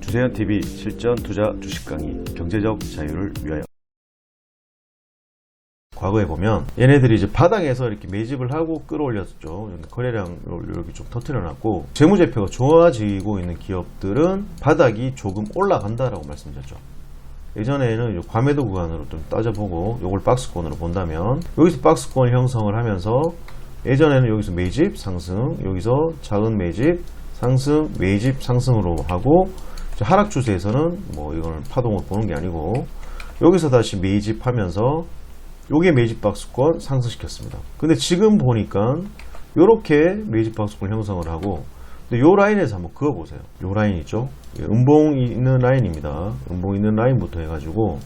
주세현 TV 실전 투자 주식 강의 경제적 자유를 위하여. 과거에 보면 얘네들이 이제 바닥에서 이렇게 매집을 하고 끌어올렸죠. 거래량을 이렇게 좀 터트려놨고 재무제표가 좋아지고 있는 기업들은 바닥이 조금 올라간다라고 말씀드렸죠. 예전에는 이 과매도 구간으로 좀 따져보고 요걸 박스권으로 본다면 여기서 박스권 형성을 하면서 예전에는 여기서 매집 상승 여기서 작은 매집 상승 매집 상승으로 하고 하락 추세에서는 뭐 이거는 파동을 보는 게 아니고 여기서 다시 매집하면서 요게 매집 박스권 상승시켰습니다. 근데 지금 보니까 요렇게 매집 박스권 형성을 하고 근데 요 라인에서 한번 그어 보세요. 요 라인 있죠? 예, 음봉 있는 라인입니다. 음봉 있는 라인부터 해 가지고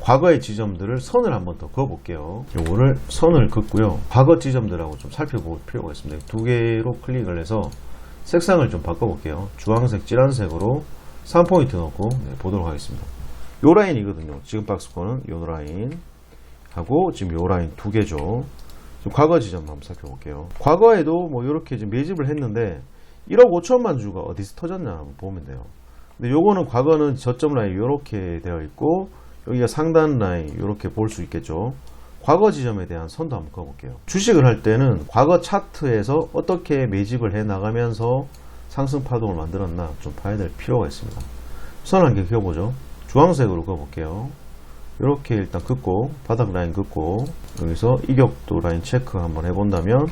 과거의 지점들을 선을 한번 더 그어 볼게요. 요거를 선을 긋고요. 과거 지점들하고 좀 살펴볼 필요가 있습니다. 두 개로 클릭을 해서 색상을 좀 바꿔 볼게요. 주황색, 진한색으로 3포인트 넣고 네, 보도록 하겠습니다. 요 라인이거든요. 지금 박스권은 요 라인 하고 지금 요 라인 두 개죠. 과거 지점 한번 살펴볼게요. 과거에도 뭐 이렇게 지금 매집을 했는데 1억 5천만 주가 어디서 터졌나 한번 보면 돼요. 근데 요거는 과거는 저점 라인 이렇게 되어 있고 여기가 상단 라인 이렇게 볼 수 있겠죠. 과거 지점에 대한 선도 한번 그어볼게요. 주식을 할 때는 과거 차트에서 어떻게 매집을 해 나가면서 상승 파동을 만들었나 좀 봐야 될 필요가 있습니다. 선한개 그어보죠. 주황색으로 그어볼게요. 이렇게 일단 긋고 바닥 라인 긋고 여기서 이격도 라인 체크 한번 해본다면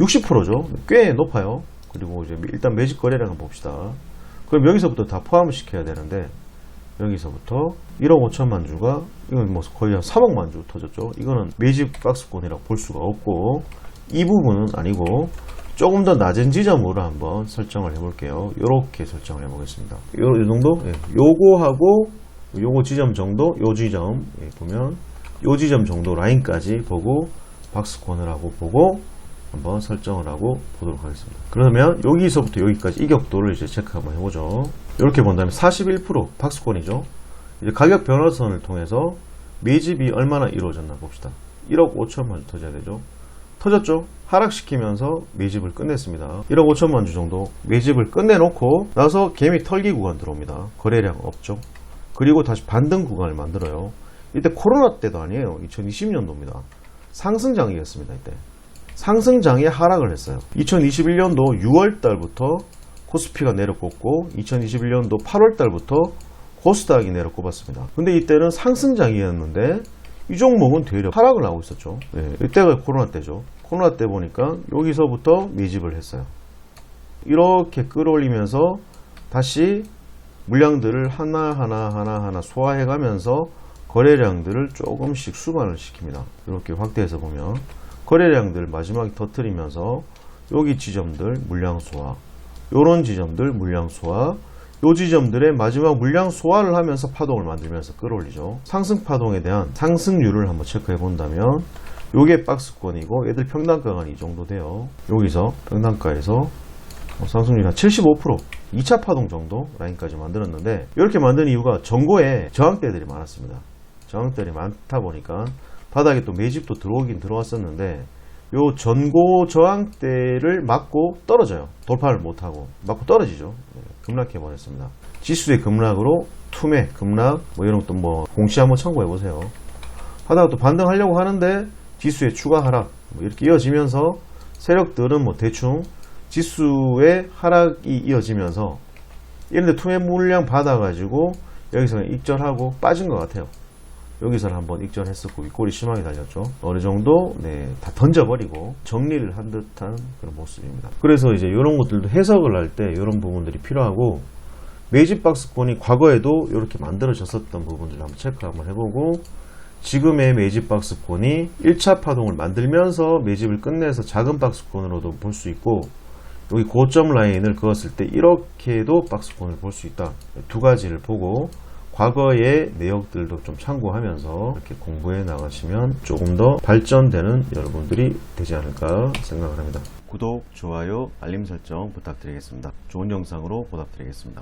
60%죠. 꽤 높아요. 그리고 이제 일단 매직 거래량 한번 봅시다. 그럼 여기서부터 다 포함을 시켜야 되는데 여기서부터 1억 5천만 주가 이건 뭐 거의 한 3억만 주 터졌죠. 이거는 매집 박스권이라고 볼 수가 없고 이 부분은 아니고 조금 더 낮은 지점으로 한번 설정을 해볼게요. 이렇게 설정을 해보겠습니다. 요, 요 정도? 예. 요거하고 요거 지점 정도, 요 지점 예, 보면 요 지점 정도 라인까지 보고 박스권을 하고 보고 한번 설정을 하고 보도록 하겠습니다. 그러면 여기서부터 여기까지 이격도를 이제 체크 한번 해보죠. 이렇게 본다면 41% 박스권이죠. 이제 가격 변화선을 통해서 매집이 얼마나 이루어졌나 봅시다. 1억 5천만 주 터져야 되죠. 터졌죠? 하락시키면서 매집을 끝냈습니다. 1억 5천만 주 정도 매집을 끝내놓고 나서 개미 털기 구간 들어옵니다. 거래량 없죠. 그리고 다시 반등 구간을 만들어요. 이때 코로나 때도 아니에요. 2020년도입니다. 상승장이었습니다. 이때. 상승장에 하락을 했어요. 2021년도 6월 달부터 코스피가 내려꼽고 2021년도 8월 달부터 코스닥이 내려꼽았습니다. 근데 이때는 상승장이었는데 이 종목은 되려 하락을 하고 있었죠. 네, 이때가 코로나 때죠. 코로나 때 보니까 여기서부터 매집을 했어요. 이렇게 끌어올리면서 다시 물량들을 하나 하나 하나 하나 소화해 가면서 거래량들을 조금씩 수반을 시킵니다. 이렇게 확대해서 보면 거래량들 마지막에 터트리면서 여기 지점들 물량 소화 요런 지점들 물량 소화 요 지점들의 마지막 물량 소화를 하면서 파동을 만들면서 끌어올리죠. 상승 파동에 대한 상승률을 한번 체크해 본다면 요게 박스권이고 얘들 평단가가 이 정도 돼요. 여기서 평단가에서 어, 상승률이 한75% 2차 파동 정도 라인까지 만들었는데 이렇게 만든 이유가 전고에 저항대들이 많았습니다. 저항대들이 많다 보니까 바닥에 또 매집도 들어오긴 들어왔었는데 요 전고 저항대를 맞고 떨어져요. 돌파를 못하고 맞고 떨어지죠. 네, 급락해 버렸습니다. 지수의 급락으로 투매, 급락 뭐 이런 것도 뭐 공시 한번 참고해 보세요. 하다가 또 반등하려고 하는데 지수의 추가 하락 뭐 이렇게 이어지면서 세력들은 뭐 대충 지수의 하락이 이어지면서 이런데 투매 물량 받아가지고 여기서 익절하고 빠진 것 같아요. 여기서는 한번 익절했었고 윗골이 심하게 달렸죠. 어느 정도 네, 다 던져버리고 정리를 한 듯한 그런 모습입니다. 그래서 이제 이런 것들도 해석을 할 때 이런 부분들이 필요하고 매집 박스권이 과거에도 이렇게 만들어졌었던 부분들을 한번 체크 한번 해보고 지금의 매집 박스권이 1차 파동을 만들면서 매집을 끝내서 작은 박스권으로도 볼 수 있고 여기 고점 라인을 그었을 때 이렇게도 박스권을 볼 수 있다. 두 가지를 보고 과거의 내역들도 좀 참고하면서 이렇게 공부해 나가시면 조금 더 발전되는 여러분들이 되지 않을까 생각을 합니다. 구독, 좋아요, 알림 설정 부탁드리겠습니다. 좋은 영상으로 보답드리겠습니다.